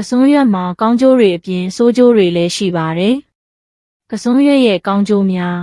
ကစွန်းရွက်မှာကောင်းကျိုးတွေအပြင်ဆိုးကျိုးတွေလည်းရှိပါတယ်။ကစွန်းရွက်ရဲ့ကောင်းကျိုးများ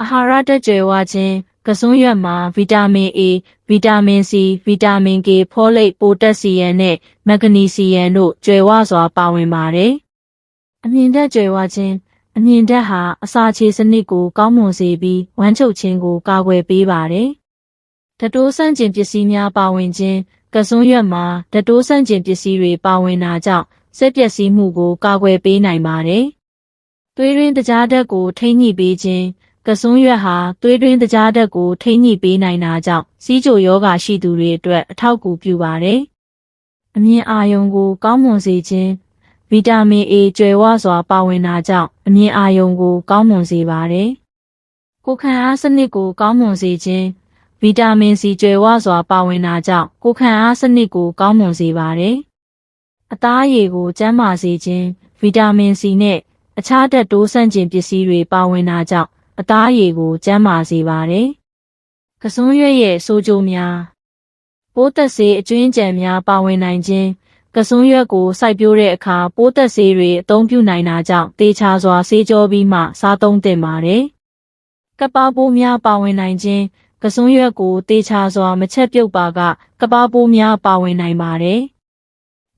အာဟာရတက်ကြွယ်ဝခြင်းကစွန်းရွက်မှာဗီတာမင် A ဗီတာမင် C ဗီတာမင် K ဖောလိပ်ပိုတက်ဆီယမ်နဲ့မက်ဂနီဆီယမ်တို့ကြွယ်ဝစွာပါဝင်ပါတယ်။အမြင့်တက်ကြွယ်ဝခြင်းအမြင့်တက်ဟာအစာချေစနစ်ကိုကောင်းမွန်စေပြီးဝမ်းချုပ်ခြင်းကိုကာကွယ်ပေးပါတယ်။ဓတိုးဆန့်ကျင်ပစ္စည်းများပါဝင်ခြင်း ကစွန်းရွက်မှာဓတိုးဆန့်ကျင်ပစ္စည်းတွေပါဝင်တာကြောင့်ဆက်ပျက်စီးမှုကိုကာကွယ်ပေးနိုင်ပါတယ်။သွေးရင်းတကြားဓာတ်ကိုထိန်းညှိပေးခြင်းကစွန်းရွက်ဟာသွေးရင်းတကြားဓာတ်ကိုထိန်းညှိပေးနိုင်တာကြောင့်စီးချိုယောဂါရှိသူတွေအတွက်အထောက်အကူပြုပါတယ်။အမြင်အာရုံကိုကောင်းမွန်စေခြင်းဗီတာမင် A ကျွယ်ဝစွာပါဝင်တာကြောင့်အမြင်အာရုံကိုကောင်းမွန်စေပါတယ်။ကိုယ်ခံအားစနစ်ကိုကောင်းမွန်စေခြင်း ဗီတာမင် C ကျွယ်ဝစွာပါဝင်တာကြောင့်ကိုယ်ခံအားစနစ်ကိုကောင်းမွန်စေပါတယ်။အသားအရည်ကိုကျန်းမာစေခြင်းဗီတာမင် C နဲ့အခြားဓာတ်တိုးဆန့်ကျင်ပစ္စည်းတွေပါဝင်တာကြောင့်အသားအရည်ကိုကျန်းမာစေပါတယ်။ကစွန်းရွက်ရဲ့ဆိုးကျိုးများပိုးသက်ဆေးအကျွင်းကြံများပါဝင်နိုင်ခြင်းကစွန်းရွက်ကိုစိုက်ပျိုးတဲ့အခါပိုးသက်ဆေးတွေအသုံးပြုနိုင်တာကြောင့်တေချာစွာဆေးကြောပြီးမှစားသုံးသင့်ပါတယ်။ကပ္ပပိုးများပါဝင်နိုင်ခြင်း ကစွန်းရွက်ကိုတေချာစွာမချက်ပြုတ်ပါက ကပ္ပပိုးများပါဝင်နိုင်ပါတယ်။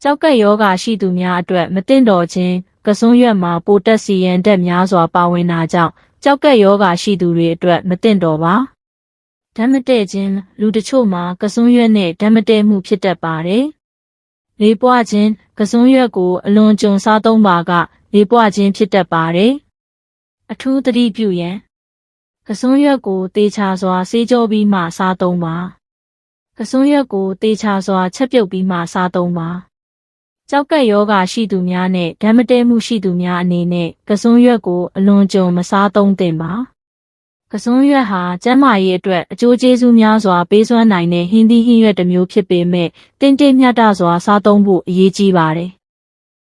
ကြောက်ကက်ယောဂါရှိသူများအတွက်မတင်တော်ခြင်းကစွန်းရွက်မှာပိုတက်ဆီယမ်တက်များစွာပါဝင်တာကြောင့်ကြောက်ကက်ယောဂါရှိသူတွေအတွက်မတင်တော်ပါဓာတ်မတည့်ခြင်းလူတချို့မှာကစွန်းရွက်နဲ့ဓာတ်မတည့်မှုဖြစ်တတ်ပါတယ်လေပွားခြင်းကစွန်းရွက်ကိုအလွန်ကြုံစားသုံးပါက လေပွားခြင်းဖြစ်တတ်ပါတယ်အထူးသတိပြုရန် ကစွန်းရွက်ကိုတေချာစွာဆေးကြောပြီးမှစားသုံးပါကစွန်းရွက်ကိုတေချာစွာချက်ပြုတ်ပြီးမှစားသုံးပါကြောက်ကက်ယောဂါရှိသူများနဲ့ဓာတ်မတည့်မှုရှိသူများအနေနဲ့ကစွန်းရွက်ကိုအလွန်ကြုံမစားသုံးသင့်ပါကစွန်းရွက်ဟာကျန်းမာရေးအတွက်အကျိုးကျေးဇူးများစွာပေးစွမ်းနိုင်တဲ့ဟင်းသီးဟင်းရွက်တစ်မျိုးဖြစ်ပေမဲ့တင်းတင်းမြတ်တာစွာစားသုံးဖို့အရေးကြီးပါတယ်